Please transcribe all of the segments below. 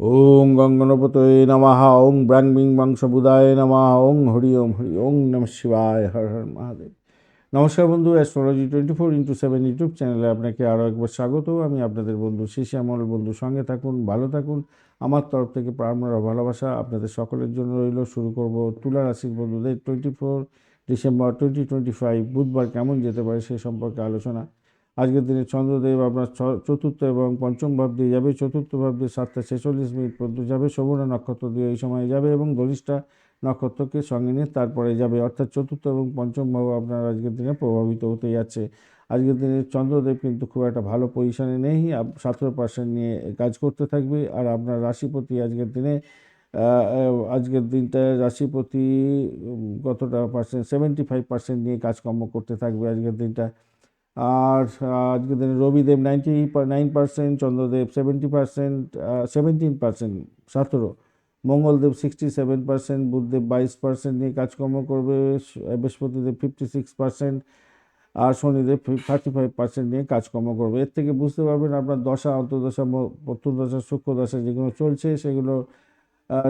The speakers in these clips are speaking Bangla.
ওং গঙ্গনপতয়ে নমঃ, ওং ব্রাং বিং বংশবুদায় নমঃ, ওং হরি ওম হরি, ওং নম শিবায়, হর হর মহাদেব। নমস্কার বন্ধু, astrology twenty four into seven YouTube চ্যানেলে আপনাকে আরও একবার স্বাগত। আমি আপনাদের বন্ধু শিশি আমল। বন্ধু সঙ্গে থাকুন, ভালো থাকুন। আমার তরফ থেকে প্রাণর ভালোবাসা আপনাদের সকলের জন্য রইল। শুরু করব তুলা রাশির বন্ধুদের twenty four December twenty twenty five বুধবার কেমন যেতে পারে সে সম্পর্কে আলোচনা। আজকের দিনে চন্দ্রদেব আপনার চতুর্থ এবং পঞ্চম ভাব দিয়ে যাবে, চতুর্থ ভাব দিয়ে সাতটা ছেচল্লিশ মিনিট পর্যন্ত যাবে শোভনা নক্ষত্র দিয়ে এই সময় যাবে এবং ধনিষ্ঠা নক্ষত্রকে সঙ্গে নিয়ে তারপরে যাবে। অর্থাৎ চতুর্থ এবং পঞ্চম ভাব আপনার আজকের দিনে প্রভাবিত হতে যাচ্ছে। আজকের দিনে চন্দ্রদেব কিন্তু খুব একটা ভালো পজিশানে নেই সতেরো পার্সেন্ট নিয়ে কাজ করতে থাকবে আর আপনার রাশিপতি আজকের দিনে আজকের দিনটায় রাশিপতি কতটা পার্সেন্ট সেভেন্টি ফাইভ পার্সেন্ট নিয়ে কাজকর্ম করতে থাকবে আজকের দিনটা। আর আহ, আজকের দিনে Rabidev ninety nine percent Chandradev seventy percent seventeen percent সতেরো। Mangaldev sixty seven percent Budhdev বাইশ পার্সেন্ট নিয়ে কাজকর্ম করবে বৃহস্পতিদেব ফিফটি সিক্স পার্সেন্ট আর শনিদেব থার্টি ফাইভ পার্সেন্ট নিয়ে কাজকর্ম করবে। এর থেকে বুঝতে পারবেন আপনার দশা অন্তর্দশা প্রত্যুদশা সূক্ষ্ম দশা যেগুলো চলছে সেগুলো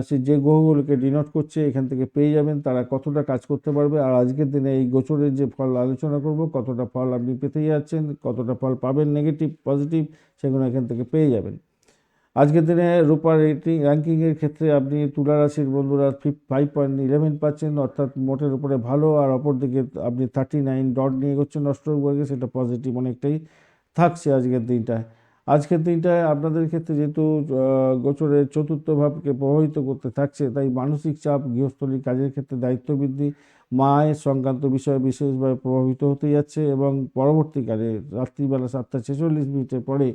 সে যে গ্রহগুলোকে ডিনোট করছে, এখান থেকে পেয়ে যাবেন, তারা কতটা কাজ করতে পারবে, আর আজকের দিনে এই গোচরের যে ফল আলোচনা করব, কতটা ফল আপনি পেতে যাচ্ছেন, কতটা ফল পাবেন নেগেটিভ পজিটিভ সেগুলো এখান থেকে পেয়ে যাবেন। আজকের দিনে রূপার রেটিং র্যাঙ্কিংয়ের ক্ষেত্রে আপনি তুলা রাশির বন্ধুরা ফাইভ পয়েন্ট ইলেভেন পাচ্ছেন, অর্থাৎ মোটের উপরে ভালো, আর অপরদিকে আপনি থার্টি নাইন ডট নিয়ে এগোচ্ছেন অষ্টবর্গে সেটা পজিটিভ অনেকটাই থাকছে আজকের দিনটায়। আজকের দিনটায় আপনাদের ক্ষেত্রে যেহেতু গোচরের চতুর্থ ভাবকে প্রভাবিত করতে থাকছে, তাই মানসিক চাপ, গৃহস্থলী কাজের ক্ষেত্রে দায়িত্ব বৃদ্ধি মায়ের সংক্রান্ত বিষয়ে বিশেষভাবে প্রভাবিত হতে যাচ্ছে এবং পরবর্তীকালে রাত্রিবেলা সাতটা ছেচল্লিশ মিনিটের পরে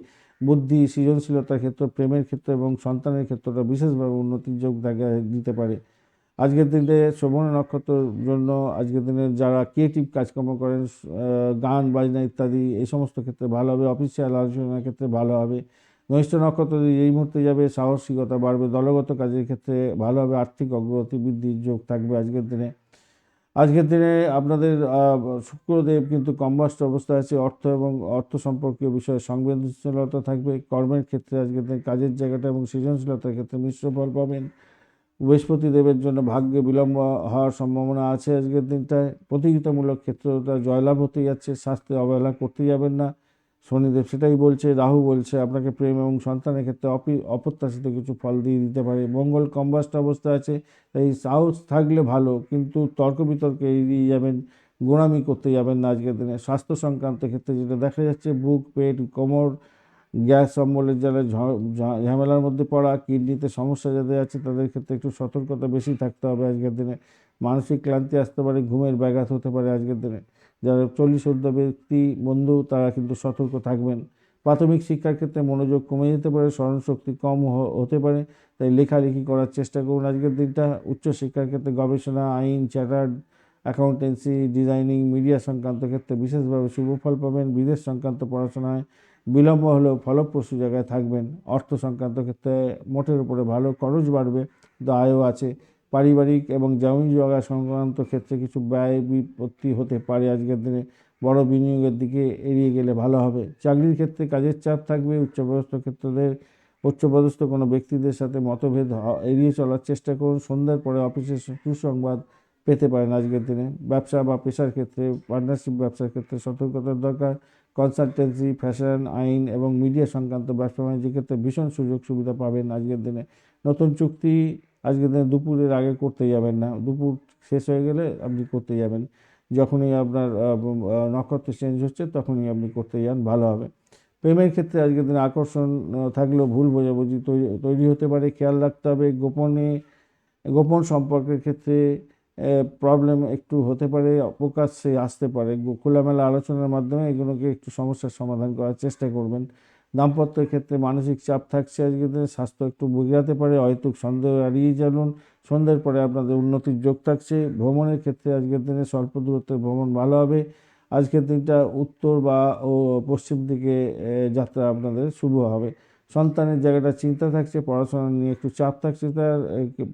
বুদ্ধি, সৃজনশীলতার ক্ষেত্রে, প্রেমের ক্ষেত্রে এবং সন্তানের ক্ষেত্রটা বিশেষভাবে উন্নতির যোগ দেখা দিতে পারে। আজকের দিনে শ্রবণ নক্ষত্রের জন্য, আজকের দিনে যারা ক্রিয়েটিভ কাজকর্ম করেন গান, বাজনা ইত্যাদি, এই সমস্ত ক্ষেত্রে ভালো হবে অফিসিয়াল আলোচনার ক্ষেত্রে ভালো হবে। ঘনিষ্ঠ নক্ষত্র এই মুহূর্তে যাবে, সাহসিকতা বাড়বে, দলগত কাজের ক্ষেত্রে ভালো হবে, আর্থিক অগ্রগতি বৃদ্ধির যোগ থাকবে আজকের দিনে। আজকের দিনে আপনাদের শুক্রদেব কিন্তু কম্বাস্ট অবস্থায় আছে, অর্থ এবং অর্থ সম্পর্কীয় বিষয়ে সংবেদনশীলতা থাকবে। কর্মের ক্ষেত্রে আজকের দিনে কাজের জায়গাটা এবং সৃজনশীলতার ক্ষেত্রে মিশ্র ফল পাবেন। বৃহস্পতি দেবের জন্য ভাগ্যে বিলম্ব হওয়ার সম্ভাবনা আছে আজকের দিনটায়। প্রতিযোগিতামূলক ক্ষেত্রটা জয়লাভ হতে যাচ্ছে, স্বাস্থ্যে অবহেলা করতে যাবেন না। শনিদেব সেটাই বলছে, রাহু বলছে, আপনাকে প্রেম এবং সন্তানের ক্ষেত্রে অপি, অপ্রত্যাশিত কিছু ফল দিয়ে দিতে পারে। মঙ্গল কম্বাস্ট অবস্থা আছে, তাই সাহস থাকলে ভালো, কিন্তু তর্ক বিতর্কে এড়িয়ে যাবেন, গোড়ামি করতে যাবেন না আজকের দিনে। স্বাস্থ্য সংক্রান্ত ক্ষেত্রে যেটা দেখা যাচ্ছে, বুক, পেট, কোমর গ্যাস অম্বলের যারা ঝামেলার মধ্যে পড়া, কিডনিতে সমস্যা যাদের আছে তাদের ক্ষেত্রে একটু সতর্কতা বেশি থাকতে হবে আজকের দিনে। মানসিক ক্লান্তি আসতে পারে, ঘুমের ব্যাঘাত হতে পারে আজকের দিনে। যারা চল্লিশ ঊর্ধ্ব ব্যক্তি, বন্ধু, তারা কিন্তু সতর্ক থাকবেন। প্রাথমিক শিক্ষার ক্ষেত্রে মনোযোগ কমে যেতে পারে, স্মরণশক্তি কম হতে পারে। তাই লেখালেখি করার চেষ্টা করুন আজকের দিনটা। উচ্চশিক্ষার ক্ষেত্রে গবেষণা, আইন চ্যাটার্ড অ্যাকাউন্টেন্সি, ডিজাইনিং, মিডিয়া সংক্রান্ত ক্ষেত্রে বিশেষভাবে শুভ ফল পাবেন। বিদেশ সংক্রান্ত পড়াশোনায় বিলম্ব হলেও ফলপ্রসূ জায়গায় থাকবেন। অর্থ সংক্রান্ত ক্ষেত্রে মোটের উপরে ভালো খরচ বাড়বে, কিন্তু আয়ও আছে। পারিবারিক এবং জমি জগা সংক্রান্ত ক্ষেত্রে কিছু ব্যয় বিপত্তি হতে পারে আজকের দিনে। বড় বিনিয়োগের দিকে এড়িয়ে গেলে ভালো হবে। চাকরির ক্ষেত্রে কাজের চাপ থাকবে। উচ্চপদস্থ ক্ষেত্রদের, উচ্চপদস্থ কোনো ব্যক্তিদের সাথে মতভেদ এড়িয়ে চলার চেষ্টা করুন। সন্ধ্যার পরে অফিসের সুসংবাদ পেতে পারেন আজকের দিনে। ব্যবসা বা পেশার ক্ষেত্রে পার্টনারশিপ ব্যবসার ক্ষেত্রে সতর্কতার দরকার। কনসালটেন্সি, ফ্যাশন, আইন এবং মিডিয়া সংক্রান্ত ব্যবসা বাণিজ্যের ক্ষেত্রে ভীষণ সুযোগ সুবিধা পাবেন আজকের দিনে। নতুন চুক্তি আজকের দিনে দুপুরের আগে করতে যাবেন না। দুপুর শেষ হয়ে গেলে আপনি করতে যাবেন। যখনই আপনার নক্ষত্র চেঞ্জ হচ্ছে তখনই আপনি করতে যান, ভালো হবে। প্রেমের ক্ষেত্রে আজকের দিনে আকর্ষণ থাকলেও ভুল বোঝাবুঝি তৈরি হতে পারে। খেয়াল রাখতে হবে গোপনে, গোপন সম্পর্কের ক্ষেত্রে প্রবলেম একটু হতে পারে প্রকাশ্যে আসতে পারে। খোলামেলা আলোচনার মাধ্যমে এগুলোকে একটু সমস্যার সমাধান করার চেষ্টা করবেন। দাম্পত্যের ক্ষেত্রে মানসিক চাপ থাকছে আজকের দিনে, স্বাস্থ্য একটু বিগড়াতে পারে, অহেতুক সন্দেহ এড়িয়ে চলুন। সন্ধ্যের পরে আপনাদের উন্নতির যোগ থাকছে। ভ্রমণের ক্ষেত্রে আজকের দিনে স্বল্প দূরত্বের ভ্রমণ ভালো হবে। আজকের দিনটা উত্তর বা ও পশ্চিম দিকে যাত্রা আপনাদের শুভ হবে। সন্তানের জায়গাটা চিন্তা থাকছে, পড়াশোনা নিয়ে একটু চাপ থাকছে, তার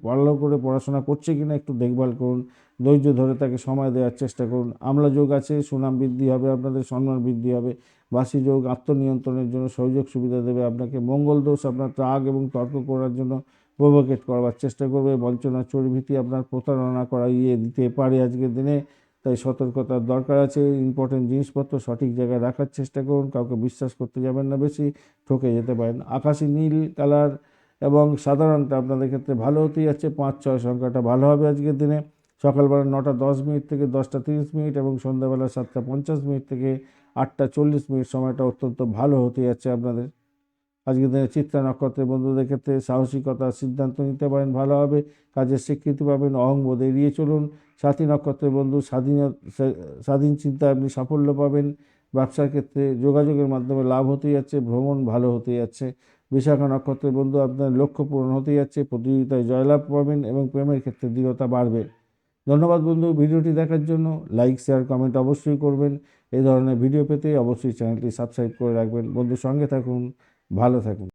ভালো করে পড়াশোনা করছে কিনা একটু দেখভাল করুন, ধৈর্য ধরে তাকে সময় দেওয়ার চেষ্টা করুন। আমলা যোগ আছে, সুনাম বৃদ্ধি হবে, আপনাদের সম্মান বৃদ্ধি হবে। বাসি যোগ আত্মনিয়ন্ত্রণের জন্য সুযোগ সুবিধা দেবে আপনাকে। মঙ্গল দোষ আপনার রাগ এবং তর্ক করার জন্য প্রভোকেট করবার চেষ্টা করবে। বঞ্চনা চোরভীতি আপনার প্রতারণা করাইয়ে দিতে পারে আজকের দিনে। তাই সতর্কতার দরকার আছে। ইম্পর্টেন্ট জিনিসপত্র সঠিক জায়গায় রাখার চেষ্টা করুন। কাউকে বিশ্বাস করতে যাবেন না বেশি, ঠকে যেতে পারেন। আকাশি, নীল কালার এবং সাধারণত আপনাদের ক্ষেত্রে ভালো হতেই যাচ্ছে। পাঁচ, ছয় সংখ্যাটা ভালো হবে আজকের দিনে। সকালবেলা নটা দশ মিনিট থেকে দশটা তিরিশ মিনিট এবং সন্ধ্যাবেলা সাতটা পঞ্চাশ মিনিট থেকে আটটা চল্লিশ মিনিট। সময়টা অত্যন্ত ভালো হতে যাচ্ছে আপনাদের। আজকের দিনে চিত্রা নক্ষত্রের বন্ধুদের ক্ষেত্রে সাহসিকতার সিদ্ধান্ত নিতে পারেন, ভালো হবে। কাজের স্বীকৃতি পাবেন অহংবোধ এড়িয়ে চলুন। সাথী নক্ষত্রের বন্ধু স্বাধীন স্বাধীন চিন্তায় আপনি সাফল্য পাবেন। ব্যবসার ক্ষেত্রে যোগাযোগের মাধ্যমে লাভ হতে যাচ্ছে, ভ্রমণ ভালো হতে যাচ্ছে। বিশাখা নক্ষত্রের বন্ধু আপনার লক্ষ্য পূরণ হতে যাচ্ছে, প্রতিযোগিতায় জয়লাভ পাবেন এবং প্রেমের ক্ষেত্রে দৃঢ়তা বাড়বে। ধন্যবাদ বন্ধু ভিডিওটি দেখার জন্য। লাইক, শেয়ার, কমেন্ট অবশ্যই করবেন। এই ধরনের ভিডিও পেতে অবশ্যই চ্যানেলটি সাবস্ক্রাইব করে রাখবেন। বন্ধুর সঙ্গে থাকুন। ভালো থাকুন।